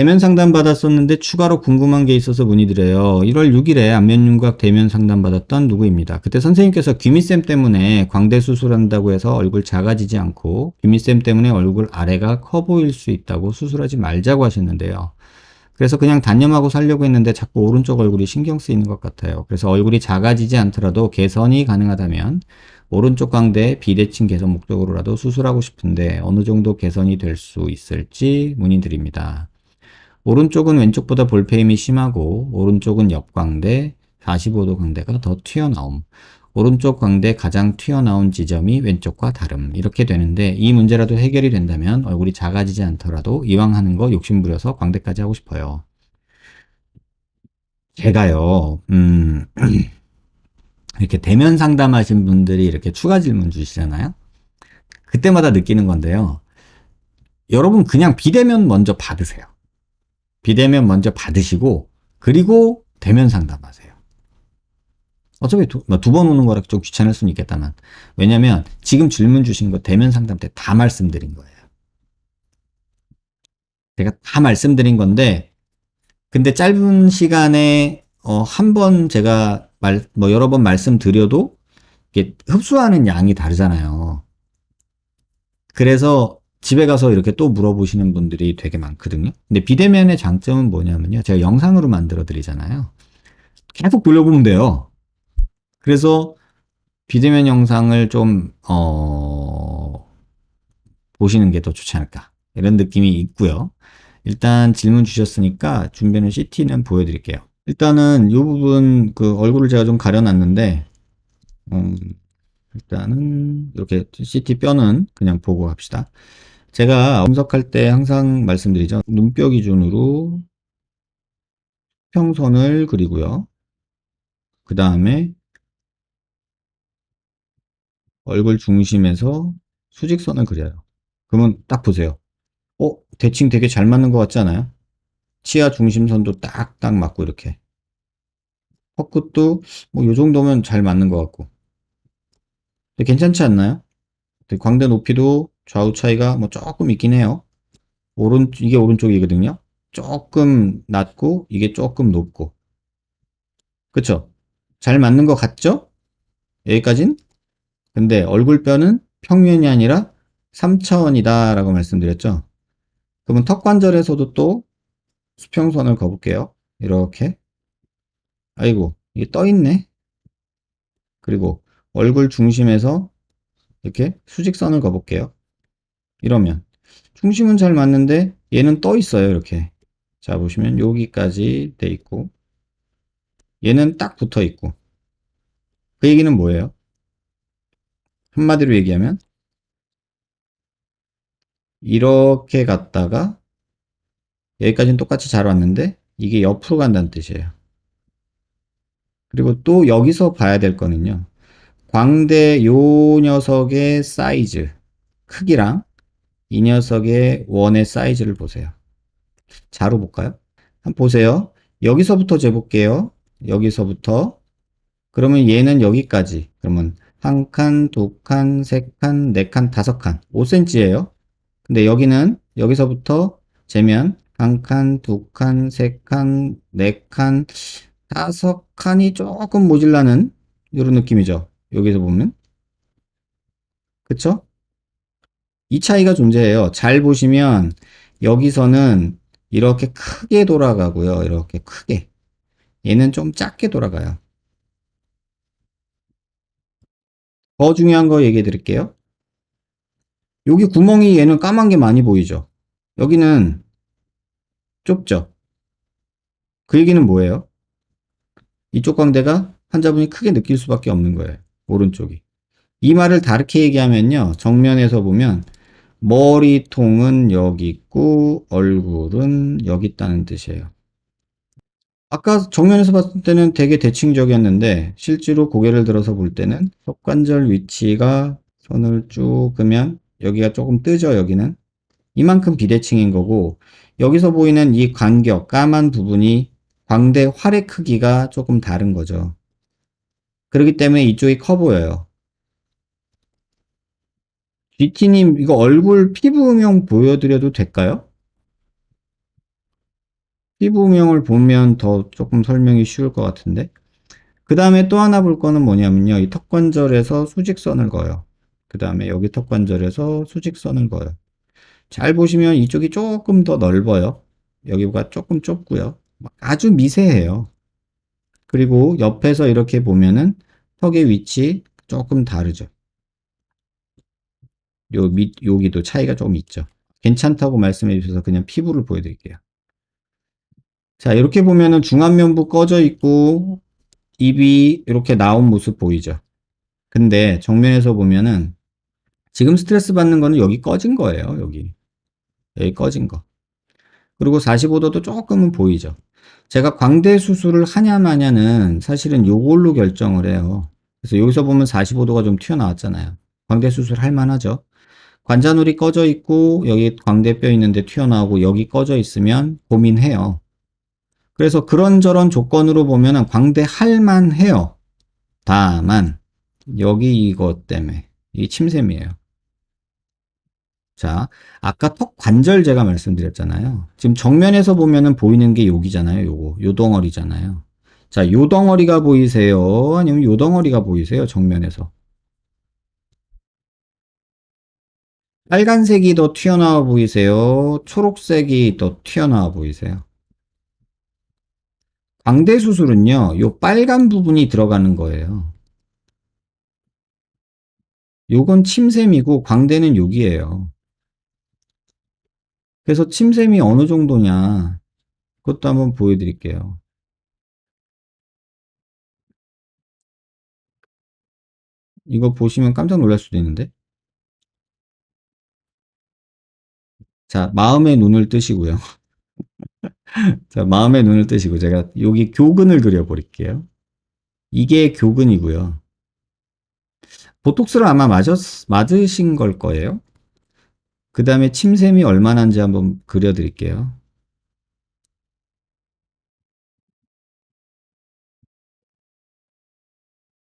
대면 상담 받았었는데 추가로 궁금한 게 있어서 문의드려요. 1월 6일에 안면윤곽 대면 상담 받았던 누구입니다. 그때 선생님께서 귀밑샘 때문에 광대 수술한다고 해서 얼굴 작아지지 않고 귀밑샘 때문에 얼굴 아래가 커 보일 수 있다고 수술하지 말자고 하셨는데요. 그래서 그냥 단념하고 살려고 했는데 자꾸 오른쪽 얼굴이 신경 쓰이는 것 같아요. 그래서 얼굴이 작아지지 않더라도 개선이 가능하다면 오른쪽 광대 비대칭 개선 목적으로라도 수술하고 싶은데 어느 정도 개선이 될 수 있을지 문의드립니다. 오른쪽은 왼쪽보다 볼페임이 심하고 오른쪽은 옆광대 45도 광대가 더 튀어나옴. 오른쪽 광대 가장 튀어나온 지점이 왼쪽과 다름. 이렇게 되는데 이 문제라도 해결이 된다면 얼굴이 작아지지 않더라도 이왕 하는 거 욕심부려서 광대까지 하고 싶어요. 제가요, 음, 이렇게 대면 상담하신 분들이 이렇게 추가 질문 주시잖아요. 그때마다 느끼는 건데요. 여러분 그냥 비대면 먼저 받으세요. 비대면 먼저 받으시고 그리고 대면 상담하세요. 어차피 뭐두번 오는 거라 좀 귀찮을 수는 있겠다만 왜냐면 지금 질문 주신 거 대면 상담 때 다 말씀드린 거예요. 제가 다 말씀드린 건데 근데 짧은 시간에 어, 한 번 제가 말, 뭐 여러 번 말씀드려도 이게 흡수하는 양이 다르잖아요. 그래서 집에 가서 이렇게 또 물어보시는 분들이 되게 많거든요. 근데 비대면의 장점은 뭐냐면요. 제가 영상으로 만들어 드리잖아요. 계속 돌려보면 돼요. 그래서 비대면 영상을 좀, 어, 보시는 게 더 좋지 않을까. 이런 느낌이 있고요. 일단 질문 주셨으니까 준비는 CT는 보여드릴게요. 일단은 이 부분 그 얼굴을 제가 좀 가려놨는데, 음, 일단은 이렇게 CT 뼈는 그냥 보고 갑시다. 제가 분석할 때 항상 말씀드리죠. 눈뼈 기준으로 평선을 그리고요. 그 다음에 얼굴 중심에서 수직선을 그려요. 그러면 딱 보세요. 어, 대칭 되게 잘 맞는 것 같지 않아요? 치아 중심선도 딱딱 맞고 이렇게. 턱끝도 뭐 요 정도면 잘 맞는 것 같고. 괜찮지 않나요? 광대 높이도 좌우 차이가 뭐 조금 있긴 해요. 오른, 이게 오른쪽이거든요. 조금 낮고, 이게 조금 높고. 그쵸? 잘 맞는 것 같죠? 여기까진? 근데 얼굴뼈는 평면이 아니라 3차원이다 라고 말씀드렸죠. 그러면 턱관절에서도 또 수평선을 그어볼게요. 이렇게. 아이고, 이게 떠 있네. 그리고 얼굴 중심에서 이렇게 수직선을 그어볼게요. 이러면 중심은 잘 맞는데 얘는 떠 있어요. 이렇게. 자, 보시면 여기까지 돼 있고 얘는 딱 붙어 있고 그 얘기는 뭐예요? 한마디로 얘기하면 이렇게 갔다가 여기까지는 똑같이 잘 왔는데 이게 옆으로 간다는 뜻이에요. 그리고 또 여기서 봐야 될 거는요. 광대 요 녀석의 사이즈, 크기랑 이 녀석의 원의 사이즈를 보세요. 자로 볼까요? 한번 보세요. 여기서부터 재볼게요. 여기서부터. 그러면 얘는 여기까지. 그러면 한 칸, 두 칸, 세 칸, 네 칸, 다섯 칸. 5cm예요. 근데 여기는 여기서부터 재면 한 칸, 두 칸, 세 칸, 네 칸, 다섯 칸이 조금 모질라는 이런 느낌이죠. 여기서 보면. 그쵸? 이 차이가 존재해요. 잘 보시면 여기서는 이렇게 크게 돌아가고요. 이렇게 크게. 얘는 좀 작게 돌아가요. 더 중요한 거 얘기해 드릴게요. 여기 구멍이 얘는 까만 게 많이 보이죠? 여기는 좁죠? 그 얘기는 뭐예요? 이쪽 광대가 환자분이 크게 느낄 수밖에 없는 거예요. 오른쪽이. 이 말을 다르게 얘기하면요. 정면에서 보면 머리통은 여기 있고 얼굴은 여기 있다는 뜻이에요. 아까 정면에서 봤을 때는 되게 대칭적이었는데 실제로 고개를 들어서 볼 때는 턱관절 위치가 선을 쭉 그면 여기가 조금 뜨죠 여기는. 이만큼 비대칭인 거고 여기서 보이는 이 간격 까만 부분이 광대 활의 크기가 조금 다른 거죠. 그렇기 때문에 이쪽이 커 보여요 GT님 이거 얼굴 피부 음영 보여드려도 될까요? 피부명을 보면 더 조금 설명이 쉬울 것 같은데. 그 다음에 또 하나 볼 거는 뭐냐면요. 이 턱관절에서 수직선을 그어요. 그 다음에 여기 턱관절에서 수직선을 그어요. 잘 보시면 이쪽이 조금 더 넓어요. 여기가 조금 좁고요. 아주 미세해요. 그리고 옆에서 이렇게 보면은 턱의 위치 조금 다르죠. 요 밑, 여기도 차이가 조금 있죠. 괜찮다고 말씀해 주셔서 그냥 피부를 보여드릴게요. 자, 이렇게 보면은 중안면부 꺼져 있고, 입이 이렇게 나온 모습 보이죠? 근데 정면에서 보면은 지금 스트레스 받는 거는 여기 꺼진 거예요, 여기. 여기 꺼진 거. 그리고 45도도 조금은 보이죠? 제가 광대 수술을 하냐 마냐는 사실은 요걸로 결정을 해요. 그래서 여기서 보면 45도가 좀 튀어나왔잖아요. 광대 수술 할 만하죠? 관자놀이 꺼져 있고 여기 광대뼈 있는데 튀어나오고 여기 꺼져 있으면 고민해요. 그래서 그런저런 조건으로 보면은 광대 할만 해요. 다만 여기 이것 때문에 이 침샘이에요. 자, 아까 턱 관절 제가 말씀드렸잖아요. 지금 정면에서 보면은 보이는 게 여기잖아요. 요거 요 덩어리잖아요. 자, 요 덩어리가 보이세요? 아니면 요 덩어리가 보이세요? 정면에서. 빨간색이 더 튀어나와 보이세요? 초록색이 더 튀어나와 보이세요? 광대 수술은요, 요 빨간 부분이 들어가는 거예요. 요건 침샘이고 광대는 여기에요. 그래서 침샘이 어느 정도냐, 그것도 한번 보여드릴게요. 이거 보시면 깜짝 놀랄 수도 있는데. 자, 마음의 눈을 뜨시고요. 자, 마음의 눈을 뜨시고 제가 여기 교근을 그려버릴게요. 이게 교근이고요. 보톡스를 아마 맞았, 맞으신 걸 거예요. 그 다음에 침샘이 얼마나인지 한번 그려드릴게요.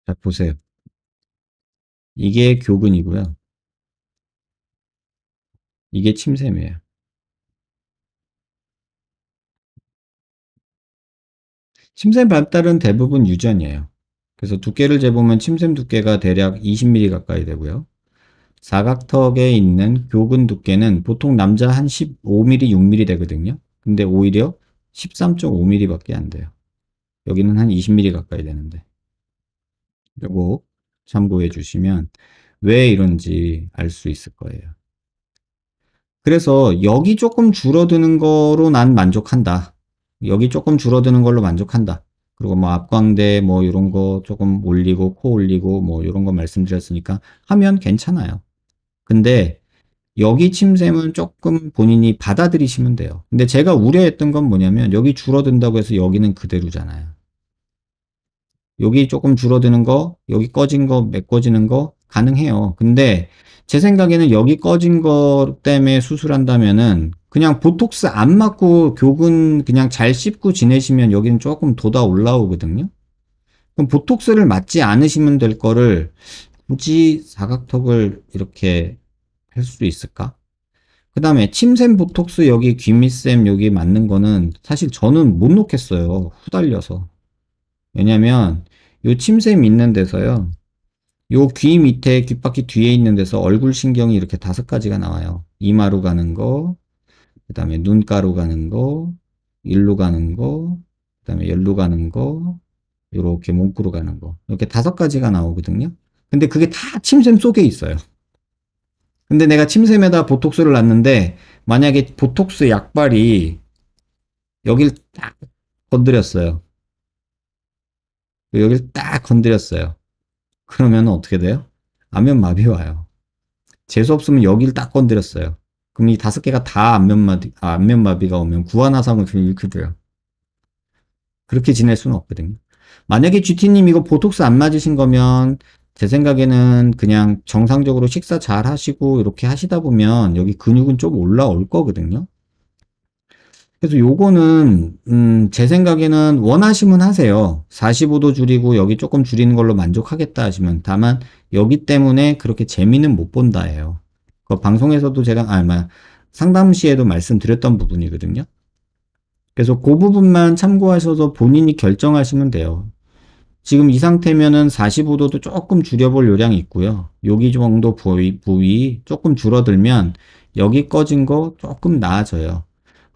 자, 보세요. 이게 교근이고요. 이게 침샘이에요. 침샘 발달은 대부분 유전이에요. 그래서 두께를 재보면 침샘 두께가 대략 20mm 가까이 되고요. 사각턱에 있는 교근 두께는 보통 남자 한 15mm, 6mm 되거든요. 근데 오히려 13.5mm 밖에 안 돼요. 여기는 한 20mm 가까이 되는데. 요거 참고해 주시면 왜 이런지 알 수 있을 거예요. 그래서 여기 조금 줄어드는 거로 난 만족한다. 여기 조금 줄어드는 걸로 만족한다. 그리고 뭐 앞광대 뭐 이런 거 조금 올리고 코 올리고 뭐 이런 거 말씀드렸으니까 하면 괜찮아요. 근데 여기 침샘은 조금 본인이 받아들이시면 돼요. 근데 제가 우려했던 건 뭐냐면 여기 줄어든다고 해서 여기는 그대로잖아요. 여기 조금 줄어드는 거, 여기 꺼진 거, 메꿔지는 거 가능해요. 근데 제 생각에는 여기 꺼진 거 때문에 수술한다면은 그냥 보톡스 안 맞고 교근 그냥 잘 씹고 지내시면 여기는 조금 돋아 올라오거든요. 그럼 보톡스를 맞지 않으시면 될 거를 굳이 사각턱을 이렇게 할 수 있을까? 그 다음에 침샘 보톡스 여기 귀밑샘 여기 맞는 거는 사실 저는 못 놓겠어요. 후달려서. 왜냐면 요 침샘 있는 데서요. 요 귀 밑에 귓바퀴 뒤에 있는 데서 얼굴 신경이 이렇게 다섯 가지가 나와요. 이마로 가는 거, 그 다음에 눈가로 가는 거, 일로 가는 거, 그 다음에 열로 가는 거, 요렇게 몸구로 가는 거. 이렇게 다섯 가지가 나오거든요. 근데 그게 다 침샘 속에 있어요. 근데 내가 침샘에다 보톡스를 놨는데 만약에 보톡스 약발이 여길 딱 건드렸어요. 여길 딱 건드렸어요. 그러면 어떻게 돼요? 안면마비 와요. 재수 없으면 여길 딱 건드렸어요. 그럼 이 다섯 개가 다 안면마비, 아, 안면마비가 오면 구안화상을 일으게 돼요. 그렇게 지낼 수는 없거든요. 만약에 GT님 이거 보톡스 안 맞으신 거면 제 생각에는 그냥 정상적으로 식사 잘 하시고 이렇게 하시다 보면 여기 근육은 좀 올라올 거거든요. 그래서 요거는 음, 제 생각에는 원하시면 하세요. 45도 줄이고 여기 조금 줄이는 걸로 만족하겠다 하시면 다만 여기 때문에 그렇게 재미는 못 본다예요. 그 방송에서도 제가 아, 마, 상담 시에도 말씀드렸던 부분이거든요. 그래서 그 부분만 참고하셔서 본인이 결정하시면 돼요. 지금 이 상태면은 45도도 조금 줄여볼 요량이 있고요. 여기 정도 부위, 부위 조금 줄어들면 여기 꺼진 거 조금 나아져요.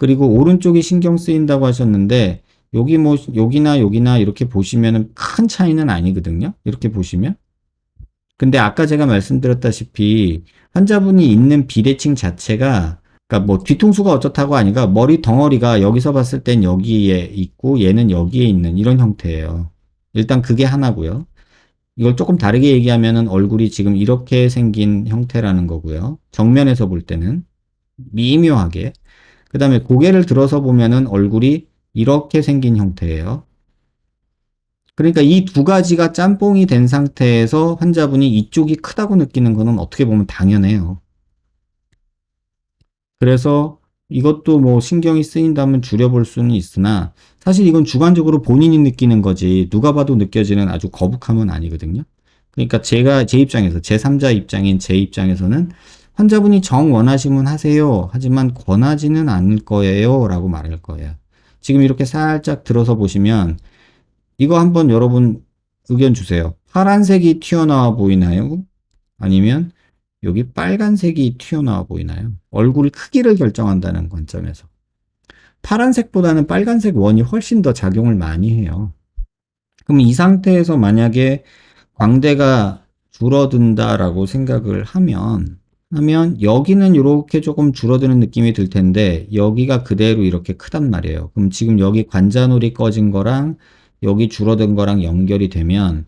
그리고 오른쪽이 신경 쓰인다고 하셨는데 여기 뭐 여기나 여기나 이렇게 보시면은 큰 차이는 아니거든요. 이렇게 보시면. 근데 아까 제가 말씀드렸다시피 환자분이 있는 비대칭 자체가 그러니까 뭐 뒤통수가 어떻다고 하니까 머리 덩어리가 여기서 봤을 땐 여기에 있고 얘는 여기에 있는 이런 형태예요. 일단 그게 하나고요. 이걸 조금 다르게 얘기하면은 얼굴이 지금 이렇게 생긴 형태라는 거고요. 정면에서 볼 때는 미묘하게. 그 다음에 고개를 들어서 보면은 얼굴이 이렇게 생긴 형태예요. 그러니까 이 두 가지가 짬뽕이 된 상태에서 환자분이 이쪽이 크다고 느끼는 거는 어떻게 보면 당연해요. 그래서 이것도 뭐 신경이 쓰인다면 줄여볼 수는 있으나 사실 이건 주관적으로 본인이 느끼는 거지 누가 봐도 느껴지는 아주 거북함은 아니거든요. 그러니까 제가 제 입장에서 제3자 입장인 제 입장에서는 환자분이 정 원하시면 하세요. 하지만 권하지는 않을 거예요. 라고 말할 거예요. 지금 이렇게 살짝 들어서 보시면 이거 한번 여러분 의견 주세요. 파란색이 튀어나와 보이나요? 아니면 여기 빨간색이 튀어나와 보이나요? 얼굴 크기를 결정한다는 관점에서. 파란색보다는 빨간색 원이 훨씬 더 작용을 많이 해요. 그럼 이 상태에서 만약에 광대가 줄어든다라고 생각을 하면, 하면 여기는 이렇게 조금 줄어드는 느낌이 들 텐데, 여기가 그대로 이렇게 크단 말이에요. 그럼 지금 여기 관자놀이 꺼진 거랑 여기 줄어든 거랑 연결이 되면,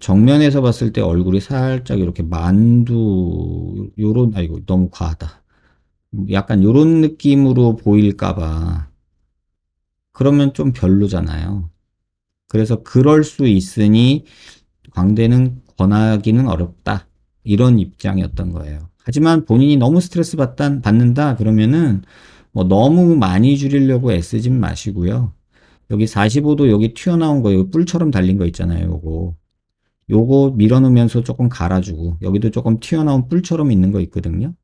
정면에서 봤을 때 얼굴이 살짝 이렇게 만두 요런 아이고 너무 과하다. 약간 요런 느낌으로 보일까 봐 그러면 좀 별로잖아요. 그래서 그럴 수 있으니 광대는 권하기는 어렵다. 이런 입장이었던 거예요. 하지만 본인이 너무 스트레스 받다, 받는다 그러면은 뭐 너무 많이 줄이려고 애쓰진 마시고요. 여기 45도 여기 튀어나온 거, 여기 뿔처럼 달린 거 있잖아요. 요거. 요거 밀어넣으면서 조금 갈아주고 여기도 조금 튀어나온 뿔처럼 있는 거 있거든요.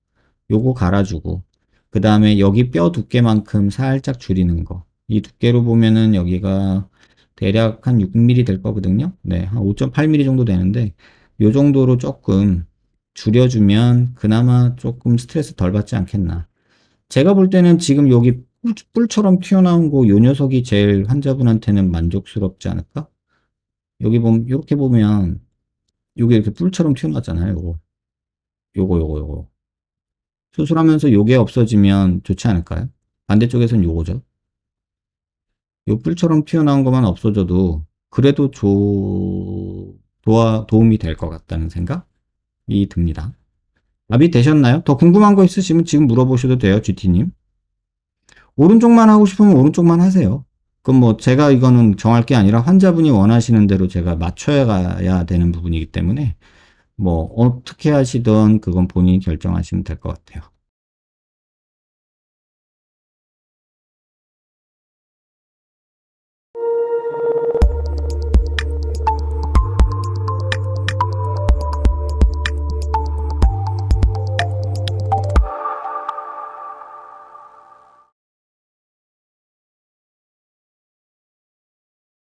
요거 갈아주고 그 다음에 여기 뼈 두께만큼 살짝 줄이는 거. 이 두께로 보면은 여기가 대략 한 6mm 될 거거든요. 네, 한 5.8mm 정도 되는데 요 정도로 조금 줄여주면 그나마 조금 스트레스 덜 받지 않겠나. 제가 볼 때는 지금 여기 뿔, 뿔처럼 튀어나온 거 요 녀석이 제일 환자분한테는 만족스럽지 않을까? 여기 보면 이렇게 보면 요게 이렇게 뿔처럼 튀어나왔잖아요. 요거 요거 요거 요거 수술하면서 요게 없어지면 좋지 않을까요? 반대쪽에선 요거죠. 요 뿔처럼 튀어나온 것만 없어져도 그래도 조... 도와, 도움이 될 것 같다는 생각 이 듭니다. 답이 되셨나요? 더 궁금한 거 있으시면 지금 물어보셔도 돼요, GT님. 오른쪽만 하고 싶으면 오른쪽만 하세요. 그럼 뭐 제가 이거는 정할 게 아니라 환자분이 원하시는 대로 제가 맞춰야 가야 되는 부분이기 때문에 뭐 어떻게 하시든 그건 본인이 결정하시면 될 것 같아요.